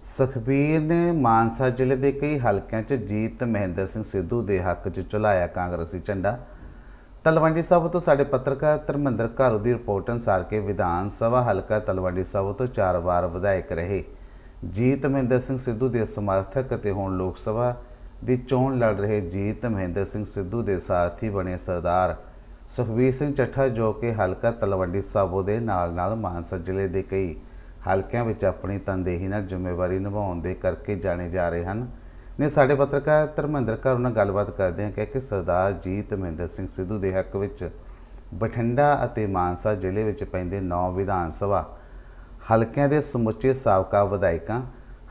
ਸੁਖਬੀਰ ਨੇ ਮਾਨਸਾ ਜ਼ਿਲ੍ਹੇ ਦੇ ਕਈ ਹਲਕਿਆਂ 'ਚ ਜੀਤ ਮਹਿੰਦਰ ਸਿੰਘ ਸਿੱਧੂ ਦੇ ਹੱਕ 'ਚ ਚਲਾਇਆ ਕਾਂਗਰਸੀ ਝੰਡਾ। ਤਲਵੰਡੀ ਸਾਬੋ ਤੋਂ ਸਾਡੇ ਪੱਤਰਕਾਰ ਧਰਮਿੰਦਰ ਘਾਰੂ ਦੀ ਰਿਪੋਰਟ ਅਨੁਸਾਰ ਕਿ ਵਿਧਾਨ ਸਭਾ ਹਲਕਾ ਤਲਵੰਡੀ ਸਾਬੋ ਤੋਂ ਚਾਰ ਵਾਰ ਵਿਧਾਇਕ ਰਹੇ। ਜੀਤ ਮਹਿੰਦਰ ਸਿੰਘ ਸਿੱਧੂ ਦੇ ਸਮਰਥਕ ਅਤੇ ਹੁਣ ਲੋਕ ਸਭਾ ਦੀ ਚੋਣ ਲੜ ਰਹੇ ਜੀਤ ਮਹਿੰਦਰ ਸਿੰਘ ਸਿੱਧੂ ਦੇ ਸਾਥੀ ਬਣੇ ਸਰਦਾਰ ਸੁਖਬੀਰ ਸਿੰਘ ਚੱਠਾ ਜੋ ਕਿ ਹਲਕਾ ਤਲਵੰਡੀ ਸਾਬੋ ਦੇ ਨਾਲ-ਨਾਲ ਮਾਨਸਾ ਜ਼ਿਲ੍ਹੇ ਦੇ ਕਈ ਹਲਕਿਆਂ ਵਿੱਚ ਆਪਣੀ ਤਨਦੇਹੀ ਨਾਲ ਜ਼ਿੰਮੇਵਾਰੀ ਨਿਭਾਉਣ ਦੇ ਕਰਕੇ ਜਾਣੇ ਜਾ ਰਹੇ ਹਨ। ਨੇ ਸਾਡੇ ਪੱਤਰਕਾਰ ਧਰਮਿੰਦਰ ਕੌਰ ਨਾਲ ਗੱਲਬਾਤ ਕਰਦੇ ਹਾਂ ਕਿ ਸਰਦਾਰ ਜੀਤ ਮਹਿੰਦਰ ਸਿੰਘ ਸਿੱਧੂ ਦੇ ਹੱਕ ਵਿੱਚ ਬਠਿੰਡਾ ਅਤੇ ਮਾਨਸਾ ਜ਼ਿਲ੍ਹੇ ਵਿੱਚ ਪੈਂਦੇ 9 ਵਿਧਾਨ ਸਭਾ, ਹਲਕਿਆਂ ਦੇ ਸਮੁੱਚੇ ਸਾਬਕਾ ਵਿਧਾਇਕਾਂ,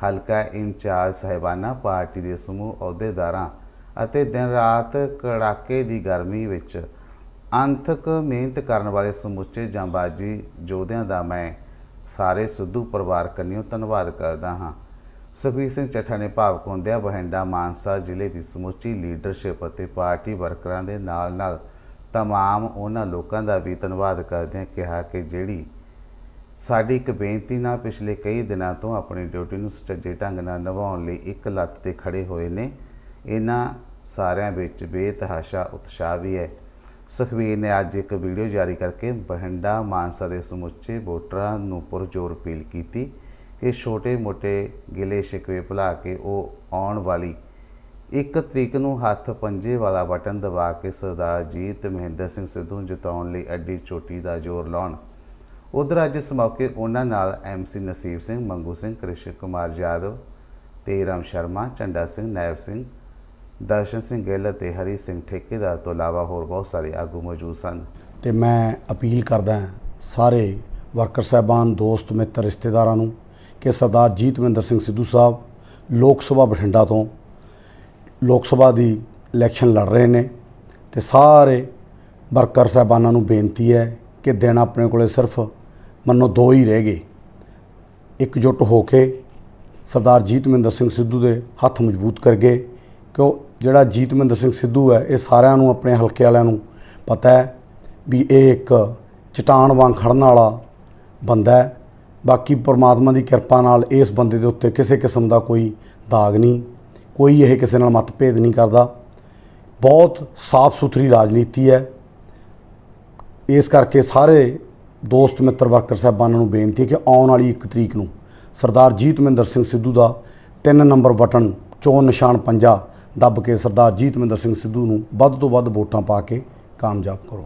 ਹਲਕਾ ਇੰਚਾਰਜ ਸਹਿਬਾਨਾ, ਪਾਰਟੀ ਦੇ ਸਮੂਹ ਅਹੁਦੇਦਾਰਾਂ ਅਤੇ ਦਿਨ ਰਾਤ ਕੜਾਕੇ ਦੀ ਗਰਮੀ ਵਿੱਚ ਅੰਥਕ ਮਿਹਨਤ ਕਰਨ ਵਾਲੇ ਸਮੁੱਚੇ ਜਾਂਬਾਜੀ ਯੋਧਿਆਂ ਦਾ ਮੈਂ ਸਾਰੇ ਸਿੱਧੂ ਪਰਿਵਾਰ ਕੰਨਿਓ ਧੰਨਵਾਦ ਕਰਦਾ ਹਾਂ। ਸੁਖਬੀਰ ਸਿੰਘ ਚੱਠਾ ਨੇ ਭਾਵਕ ਹੁੰਦਿਆਂ ਬਹਿੰਡਾ ਮਾਨਸਾ ਜ਼ਿਲ੍ਹੇ ਦੀ ਸਮੁੱਚੀ ਲੀਡਰਸ਼ਿਪ ਅਤੇ ਪਾਰਟੀ ਵਰਕਰਾਂ ਦੇ ਨਾਲ-ਨਾਲ ਤਮਾਮ ਉਹਨਾਂ ਲੋਕਾਂ ਦਾ ਵੀ ਧੰਨਵਾਦ ਕਰਦਿਆਂ ਕਿਹਾ ਕਿ ਜਿਹੜੀ ਸਾਡੀ ਇੱਕ ਬੇਨਤੀ ਨਾਲ ਪਿਛਲੇ ਕਈ ਦਿਨਾਂ ਤੋਂ ਆਪਣੀ ਡਿਊਟੀ ਨੂੰ ਸੁਚੱਜੇ ਢੰਗ ਨਾਲ ਨਿਭਾਉਣ ਲਈ ਇੱਕ ਲੱਤ ਤੇ ਖੜੇ ਹੋਏ ਨੇ, ਇਹਨਾਂ ਸਾਰਿਆਂ ਵਿੱਚ ਬੇਤਹਾਸ਼ਾ ਉਤਸ਼ਾਹ ਵੀ ਹੈ। ਸੁਖਬੀਰ ਨੇ ਅੱਜ ਇੱਕ ਵੀਡੀਓ ਜਾਰੀ ਕਰਕੇ ਬਹਿੰਡਾ ਮਾਨਸਾ ਦੇ ਸਮੁੱਚੇ ਵੋਟਰਾਂ ਨੂੰ ਪੁਰਜੋਰ ਅਪੀਲ ਕੀਤੀ ਕਿ ਛੋਟੇ-ਮੋਟੇ ਗਿਲੇ ਸ਼ਿਕਵੇ ਭੁਲਾ ਕੇ ਉਹ ਆਉਣ ਵਾਲੀ ਇੱਕ ਤਰੀਕ ਨੂੰ ਹੱਥ ਪੰਜੇ ਵਾਲਾ ਬਟਨ ਦਬਾ ਕੇ ਸਰਦਾਰ ਜੀਤ ਮਹਿੰਦਰ ਸਿੰਘ ਸਿੱਧੂ ਨੂੰ ਜਿਤਾਉਣ ਲਈ ਅੱਡੀ ਚੋਟੀ ਦਾ ਜ਼ੋਰ ਲਾਉਣ। ਉਧਰ ਅੱਜ ਇਸ ਮੌਕੇ ਉਹਨਾਂ ਨਾਲ ਐਮਸੀ ਨਸੀਬ ਸਿੰਘ, ਮੰਗੂ ਸਿੰਘ ਕ੍ਰਿਸ਼ਨ ਕੁਮਾਰ ਯਾਦਵ ਤੇ ਤੇਰਾਮ ਸ਼ਰਮਾ ਚੰਡਾ ਸਿੰਘ, ਨਾਇਬ ਸਿੰਘ ਦਰਸ਼ਨ ਸਿੰਘ ਗਿੱਲ ਅਤੇ ਹਰੀ ਸਿੰਘ ਠੇਕੇਦਾਰ ਤੋਂ ਇਲਾਵਾ ਹੋਰ ਬਹੁਤ ਸਾਰੇ ਆਗੂ ਮੌਜੂਦ ਸਨ। ਤੇ ਮੈਂ ਅਪੀਲ ਕਰਦਾ ਸਾਰੇ ਵਰਕਰ ਸਾਹਿਬਾਨ, ਦੋਸਤ, ਮਿੱਤਰ, ਰਿਸ਼ਤੇਦਾਰਾਂ ਨੂੰ ਕਿ ਸਰਦਾਰ ਜੀਤਵਿੰਦਰ ਸਿੰਘ ਸਿੱਧੂ ਸਾਹਿਬ ਲੋਕ ਸਭਾ ਬਠਿੰਡਾ ਤੋਂ ਲੋਕ ਸਭਾ ਦੀ ਇਲੈਕਸ਼ਨ ਲੜ ਰਹੇ ਨੇ ਤੇ ਸਾਰੇ ਵਰਕਰ ਸਾਹਿਬਾਨਾਂ ਨੂੰ ਬੇਨਤੀ ਹੈ ਕਿ ਦਿਨ ਆਪਣੇ ਕੋਲੇ ਸਿਰਫ ਮੰਨੋ ਦੋ ਹੀ ਰਹਿ ਗਏ। ਇਕਜੁੱਟ ਹੋ ਕੇ ਸਰਦਾਰ ਜੀਤਵਿੰਦਰ ਸਿੰਘ ਸਿੱਧੂ ਦੇ ਹੱਥ ਮਜ਼ਬੂਤ ਕਰਗੇ ਕਿਉਂ ਜਿਹੜਾ ਜੀਤਵਿੰਦਰ ਸਿੰਘ ਸਿੱਧੂ ਹੈ, ਇਹ ਸਾਰਿਆਂ ਨੂੰ, ਆਪਣੇ ਹਲਕੇ ਵਾਲਿਆਂ ਨੂੰ ਪਤਾ ਹੈ ਵੀ ਇਹ ਇੱਕ ਚਟਾਨ ਵਾਂਗ ਖੜਨ ਵਾਲਾ ਬੰਦਾ ਹੈ। ਬਾਕੀ ਪਰਮਾਤਮਾ ਦੀ ਕਿਰਪਾ ਨਾਲ ਇਸ ਬੰਦੇ ਦੇ ਉੱਤੇ ਕਿਸੇ ਕਿਸਮ ਦਾ ਕੋਈ ਦਾਗ ਨਹੀਂ, ਕੋਈ ਇਹ ਕਿਸੇ ਨਾਲ ਮਤਭੇਦ ਨਹੀਂ ਕਰਦਾ। ਬਹੁਤ ਸਾਫ਼ ਸੁਥਰੀ ਰਾਜਨੀਤੀ ਹੈ। ਇਸ ਕਰਕੇ ਸਾਰੇ ਦੋਸਤ ਮਿੱਤਰ ਵਰਕਰ ਸਾਹਿਬਾਨਾਂ ਨੂੰ ਬੇਨਤੀ ਹੈ ਕਿ ਆਉਣ ਵਾਲੀ 1 ਤਰੀਕ ਨੂੰ ਸਰਦਾਰ ਜੀਤਮਿੰਦਰ ਸਿੰਘ ਸਿੱਧੂ ਦਾ 3 ਨੰਬਰ ਬਟਨ ਚੋਣ ਨਿਸ਼ਾਨ ਪੰਜਾ ਦੱਬ ਕੇ ਸਰਦਾਰ ਜੀਤਮਿੰਦਰ ਸਿੰਘ ਸਿੱਧੂ ਨੂੰ ਵੱਧ ਤੋਂ ਵੱਧ ਵੋਟਾਂ ਪਾ ਕੇ ਕਾਮਯਾਬ ਕਰੋ।